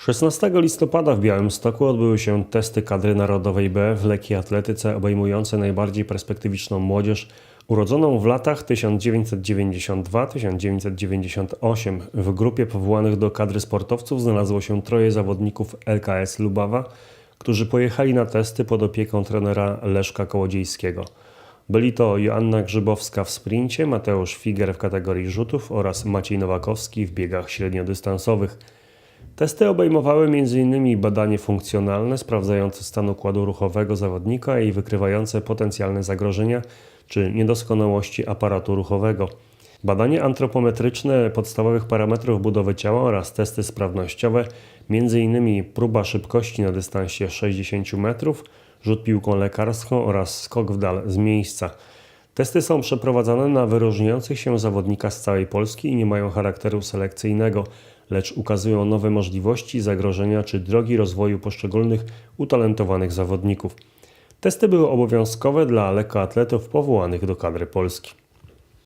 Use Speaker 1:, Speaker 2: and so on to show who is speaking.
Speaker 1: 16 listopada w Białymstoku odbyły się testy kadry narodowej B w lekkiej atletyce obejmujące najbardziej perspektywiczną młodzież urodzoną w latach 1992-1998. W grupie powołanych do kadry sportowców znalazło się troje zawodników LKS Lubawa, którzy pojechali na testy pod opieką trenera Leszka Kołodziejskiego. Byli to Joanna Grzybowska w sprincie, Mateusz Figer w kategorii rzutów oraz Maciej Nowakowski w biegach średniodystansowych. Testy obejmowały m.in. badanie funkcjonalne sprawdzające stan układu ruchowego zawodnika i wykrywające potencjalne zagrożenia czy niedoskonałości aparatu ruchowego. Badanie antropometryczne podstawowych parametrów budowy ciała oraz testy sprawnościowe, m.in. próba szybkości na dystansie 60 metrów, rzut piłką lekarską oraz skok w dal z miejsca. Testy są przeprowadzane na wyróżniających się zawodnikach z całej Polski i nie mają charakteru selekcyjnego, lecz ukazują nowe możliwości, zagrożenia czy drogi rozwoju poszczególnych utalentowanych zawodników. Testy były obowiązkowe dla lekkoatletów powołanych do kadry Polski.